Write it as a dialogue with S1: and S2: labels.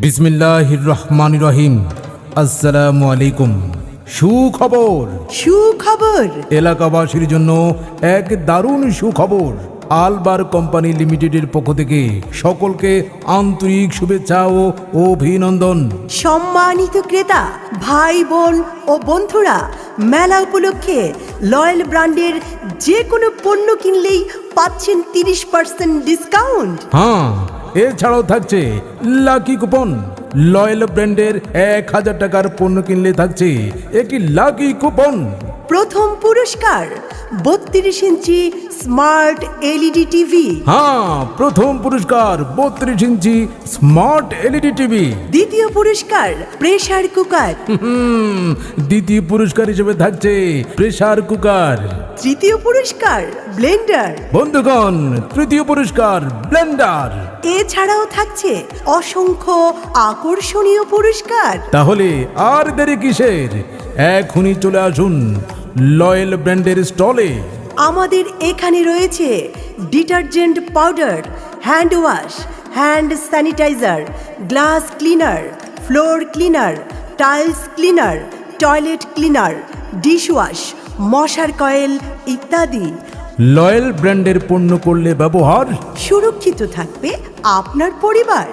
S1: বিসমিল্লাহির রহমান রহিম আসসালামু আলাইকুম সুখবর।
S2: সুখবর।
S1: এলাকাবাসীর জন্য এক দারুণ সুখবর। আলবার কোম্পানি লিমিটেডের পক্ষ থেকে সকলকে আন্তরিক শুভেচ্ছা ও অভিনন্দন।
S2: সম্মানিত ক্রেতা ভাই বোন ও বন্ধুরা মেলা উপলক্ষে লয়েল ব্র্যান্ডের যে কোনো পণ্য কিনলেই পাচ্ছেন তিরিশ পার্সেন্ট ডিসকাউন্ট।
S1: হ্যাঁ এছাড়াও থাকছে লাকি কুপন। লয়েল ব্র্যান্ডের এক হাজার টাকার পণ্য কিনলে থাকছে একটি লাকি কুপন।
S2: প্রথম পুরস্কার বত্রিশ ইঞ্চি স্মার্ট এলইডি টিভি।
S1: হ্যাঁ প্রথম পুরস্কার বত্রিশ ইঞ্চি স্মার্ট এলইডি টিভি।
S2: দ্বিতীয় পুরস্কার প্রেসার কুকার।
S1: হুম, দ্বিতীয় পুরস্কার হিসেবে থাকছে প্রেসার কুকার।
S2: তৃতীয় পুরস্কার ব্লেন্ডার।
S1: বন্ধুগণ তৃতীয় পুরস্কার ব্লেন্ডার।
S2: এছাড়াও থাকছে অসংখ্য আকর্ষণীয় পুরস্কার।
S1: তাহলে আর দেরি কিসের? এখনই চলে আসুন লয়েল ব্র্যান্ডের স্টলে।
S2: আমাদের এখানে রয়েছে detergent powder hand wash hand sanitizer glass cleaner floor cleaner tiles cleaner toilet cleaner dishwash মশার কয়েল ইত্যাদি।
S1: লয়েল ব্র্যান্ডের পণ্য করলে ব্যবহার
S2: সুরক্ষিত থাকবে আপনার পরিবার।